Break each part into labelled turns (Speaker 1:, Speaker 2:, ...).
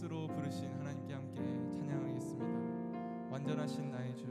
Speaker 1: 이곳으로 부르신 하나님께 함께 찬양하겠습니다. 완전하신 나의 주.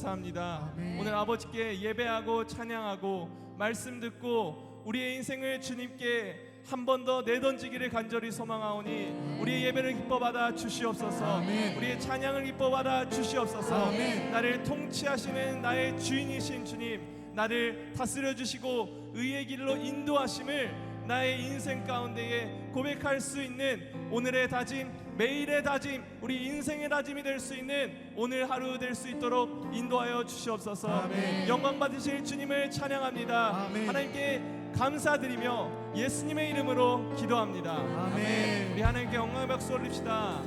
Speaker 1: 감사합니다. 오늘 아버지께 예배하고 찬양하고 말씀 듣고 우리의 인생을 주님께 한 번 더 내던지기를 간절히 소망하오니 우리의 예배를 기뻐 받아 주시옵소서. 우리의 찬양을 기뻐 받아 주시옵소서. 나를 통치하시는 나의 주인이신 주님, 나를 다스려 주시고 의의 길로 인도하심을 나의 인생 가운데에 고백할 수 있는 오늘의 다짐, 매일의 다짐, 우리 인생의 다짐이 될 수 있는 오늘 하루 될 수 있도록 인도하여 주시옵소서.
Speaker 2: 아멘.
Speaker 1: 영광 받으실 주님을 찬양합니다.
Speaker 2: 아멘.
Speaker 1: 하나님께 감사드리며 예수님의 이름으로 기도합니다.
Speaker 2: 아멘.
Speaker 1: 우리 하나님께 영광의 박수 올립시다.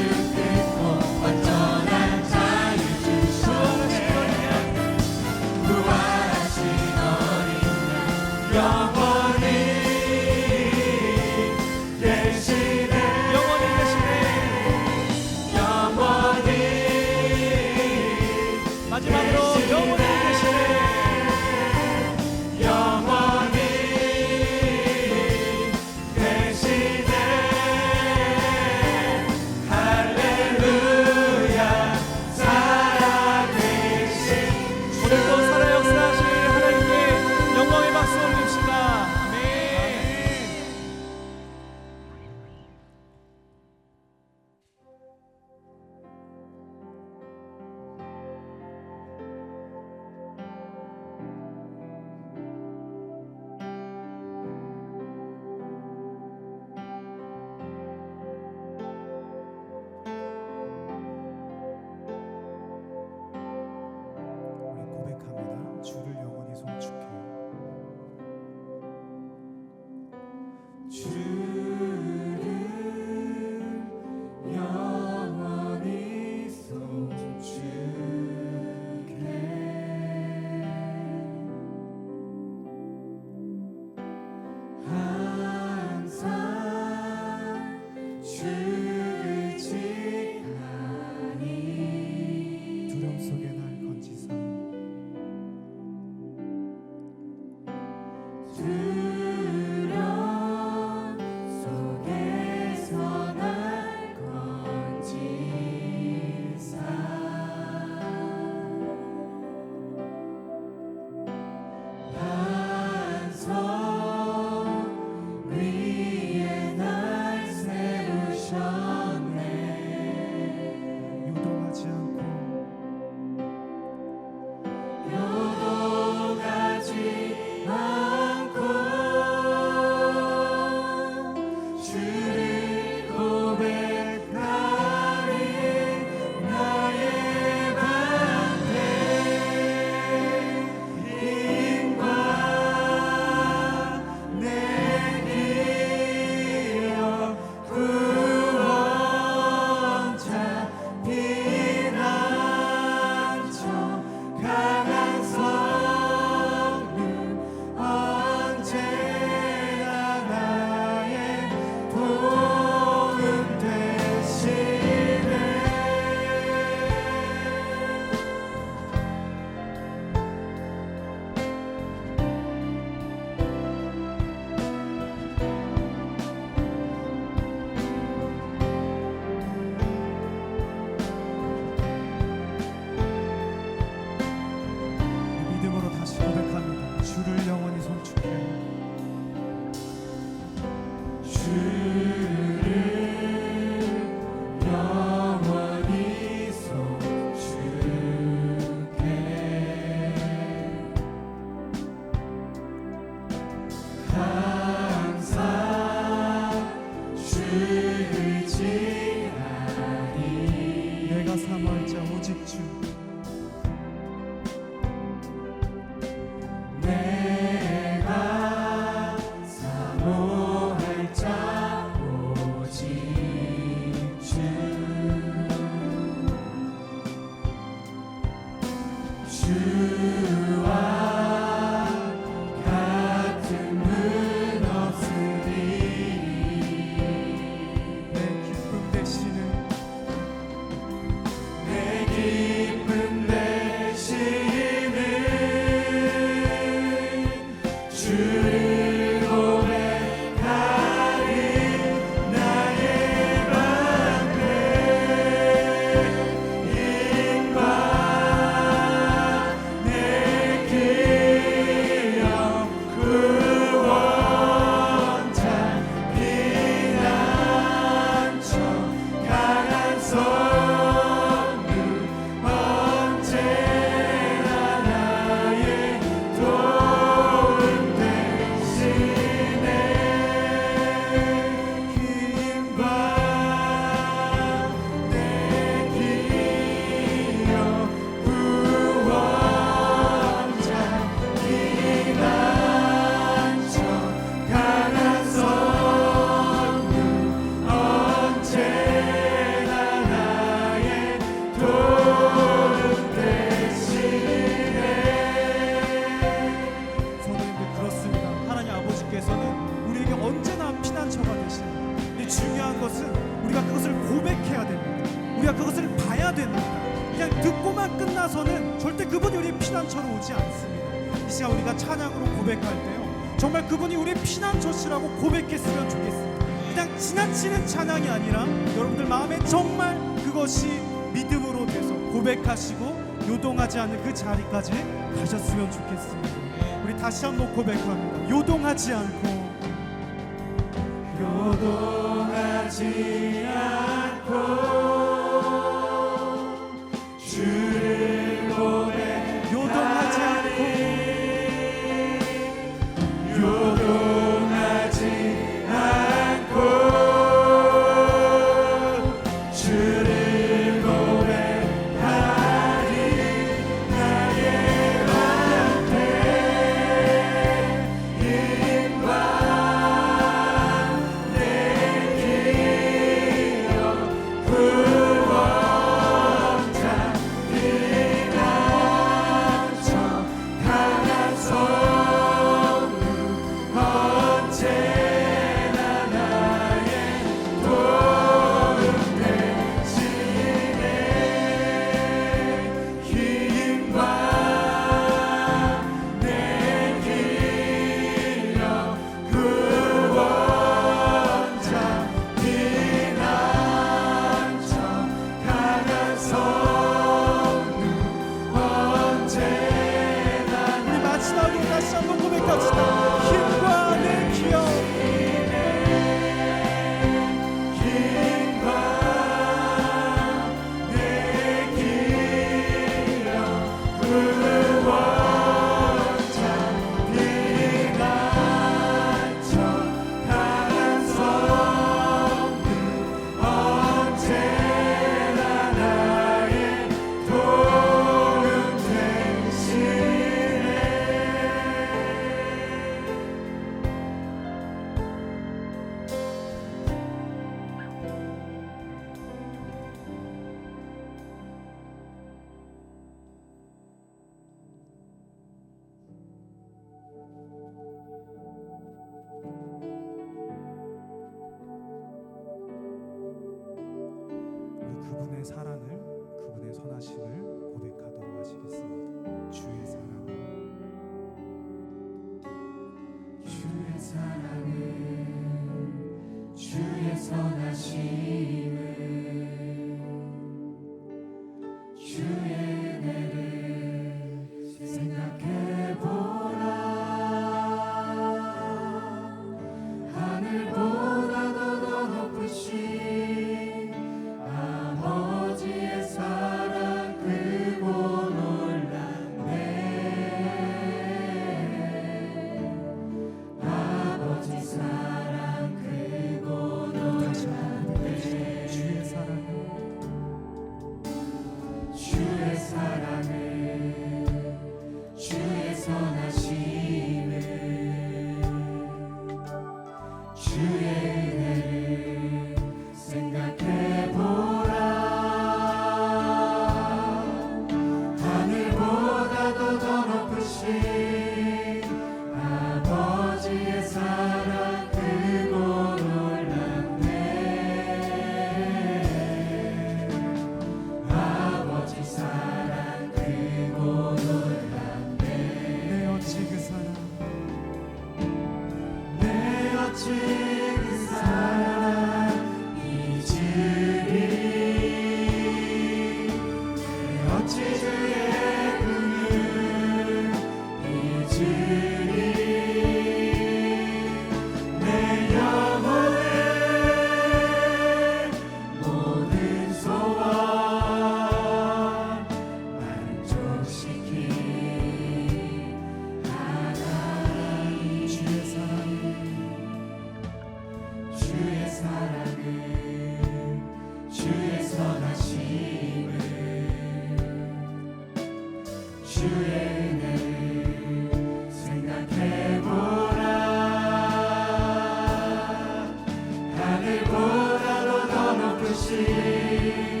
Speaker 1: sing.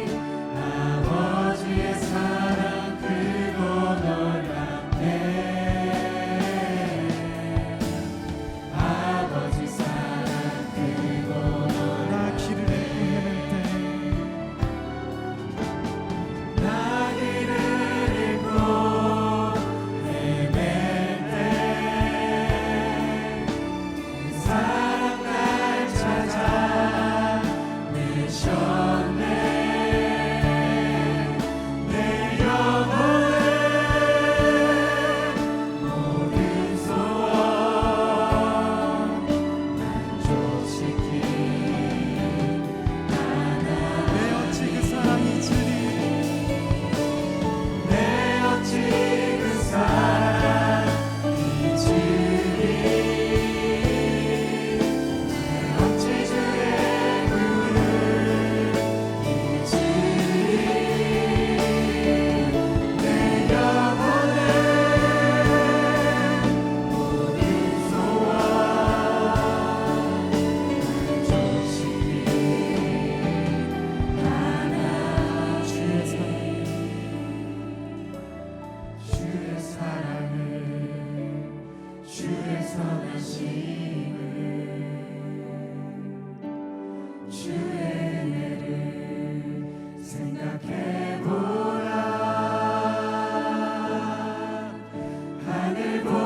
Speaker 1: 하